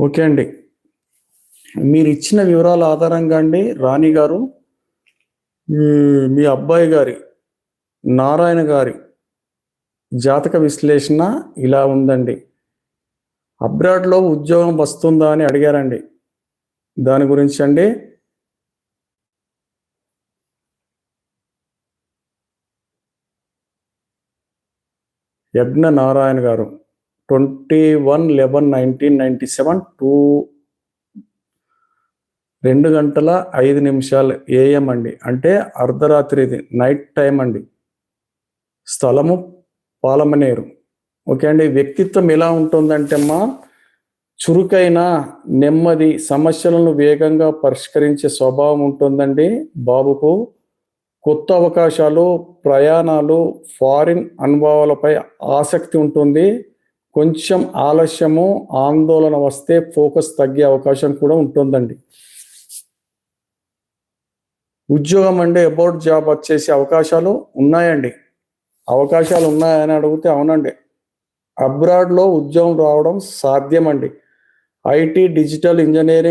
Okay అండి. మీరు ఇచ్చిన వివరాల ఆధారంగా అండి రాణి గారు మీ- అబ్బాయి గారి నారాయణ గారి జాతక విశ్లేషణ ఇలా ఉందండి. అబ్రాడ్లో ఉద్యోగం వస్తుందా అని అడిగారండి. దాని గురించి అండి. యజ్ఞ నారాయణ గారు. Twenty one eleven nineteen ninety seven two రెండు గంటల ఐదు నిమిషాలు ఏఎం అండి. అంటే అర్ధరాత్రిది నైట్ టైం అండి. స్థలము పాలమనేరు. ఓకే అండి వ్యక్తిత్వం ఎలా ఉంటుందంటే అమ్మా చురుకైన నెమ్మది సమస్యలను వేగంగా పరిష్కరించే స్వభావం ఉంటుందండి బాబుకు. కొత్త అవకాశాలు ప్రయాణాలు ఫారిన్ అనుభవాలపై ఆసక్తి ఉంటుంది. కొంచెం ఆలస్యము ఆందోళన వస్తే ఫోకస్ తగ్గే అవకాశం కూడా ఉంటుందండి. ఉద్యోగం అంటే అబౌట్ జాబ్ వచ్చేసి అవకాశాలు ఉన్నాయండి. అవకాశాలు ఉన్నాయని అడిగితే అవునండి. అబ్రాడ్లో ఉద్యోగం రావడం సాధ్యమండి. IT digital engineering